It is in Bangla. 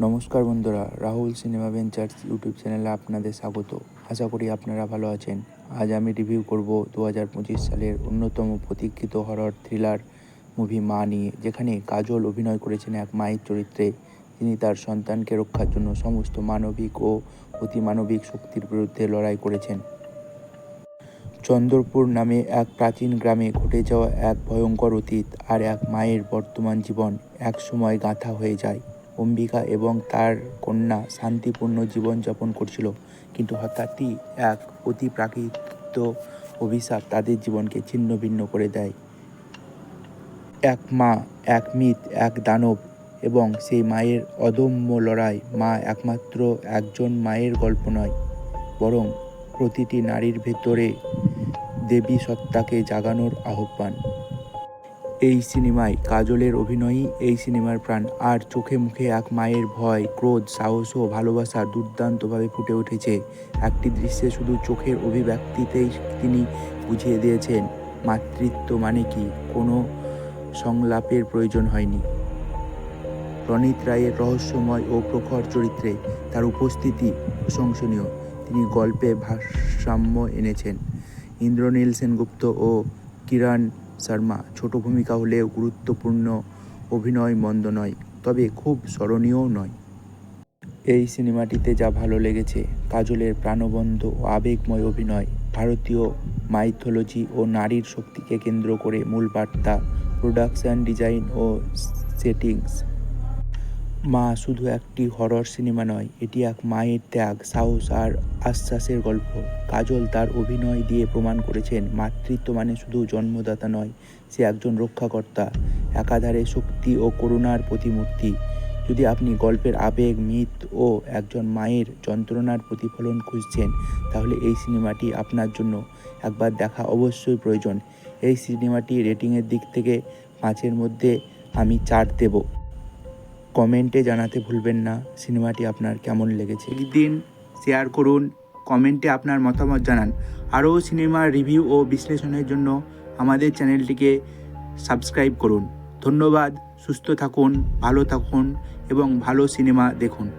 নমস্কার বন্ধুরা, রাহুল সিনেমা ভেঞ্চার্স ইউটিউব চ্যানেলে আপনাদের স্বাগত। আশা করি আপনারা ভালো আছেন। আজ আমি রিভিউ করব দু হাজার পঁচিশ সালের অন্যতম প্রতীক্ষিত হরর থ্রিলার মুভি মা নিয়ে, যেখানে কাজল অভিনয় করেছেন এক মায়ের চরিত্রে। তিনি তার সন্তানকে রক্ষার জন্য সমস্ত মানবিক ও অতিমানবিক শক্তির বিরুদ্ধে লড়াই করেছেন। চন্দ্রপুর নামে এক প্রাচীন গ্রামে ঘটে যাওয়া এক ভয়ঙ্কর অতীত আর এক মায়ের বর্তমান জীবন এক সময় গাঁথা হয়ে যায়। অম্বিকা এবং তার কন্যা শান্তিপূর্ণ জীবনযাপন করছিল। কিন্তু হঠাৎই এক অতি প্রাকৃত অভিশাপ তাদের জীবনকে ছিন্ন ভিন্ন করে দেয়। এক মা, এক মিত, এক দানব এবং সেই মায়ের অদম্য লড়াই মা একমাত্র একজন মায়ের গল্প নয়, বরং প্রতিটি নারীর ভেতরে দেবী সত্তাকে জাগানোর আহ্বান। এই সিনেমায় কাজলের অভিনয়ই এই সিনেমার প্রাণ। আর চোখে মুখে এক মায়ের ভয়, ক্রোধ, সাহস ও ভালোবাসা দুর্দান্তভাবে ফুটে উঠেছে। একটি দৃশ্যে শুধু চোখের অভিব্যক্তিতেই তিনি বুঝিয়ে দিয়েছেন, মাতৃত্ব মানে কি? কোনো সংলাপের প্রয়োজন হয়নি। রনিত রায়ের রহস্যময় ও প্রখর চরিত্রে তার উপস্থিতি প্রশংসনীয়। তিনি গল্পে ভারসাম্য এনেছেন। ইন্দ্রনীল সেনগুপ্ত ও কিরণ শর্মা, ছোট ভূমিকা হলেও গুরুত্বপূর্ণ অভিনয় মন্দ নয়, তবে খুব স্মরণীয়ও নয়। এই সিনেমাটিতে যা ভালো লেগেছে, কাজলের প্রাণবন্ত ও আবেগময় অভিনয়, ভারতীয় মাইথোলজি ও নারীর শক্তিকে কেন্দ্র করে মূল বার্তা, প্রোডাকশন ডিজাইন ও সেটিংস। মা শুধু একটি হরর সিনেমা নয়, এটি এক মায়ের ত্যাগ, সাহস আর আশ্বাসের গল্প। কাজল তার অভিনয় দিয়ে প্রমাণ করেছেন, মাতৃত্ব মানে শুধু জন্মদাতা নয়, সে একজন রক্ষাকর্তা, একাধারে শক্তি ও করুণার প্রতিমূর্তি। যদি আপনি গল্পের আবেগ মিত ও একজন মায়ের যন্ত্রণার প্রতিফলন খুঁজছেন, তাহলে এই সিনেমাটি আপনার জন্য একবার দেখা অবশ্যই প্রয়োজন। এই সিনেমাটি রেটিংয়ের দিক থেকে পাঁচের মধ্যে আমি চার দেবো। কমেন্টে জানাতে ভুলবেন না। সিনেমাটি আপনার কেমন লেগেছে? দিন শেয়ার করুন, কমেন্টে আপনার মতামত জানান। আরও সিনেমার রিভিউ ও বিশ্লেষণের জন্য আমাদের চ্যানেলটিকে সাবস্ক্রাইব করুন। ধন্যবাদ, সুস্থ থাকুন, ভালো থাকুন এবং ভালো সিনেমা দেখুন।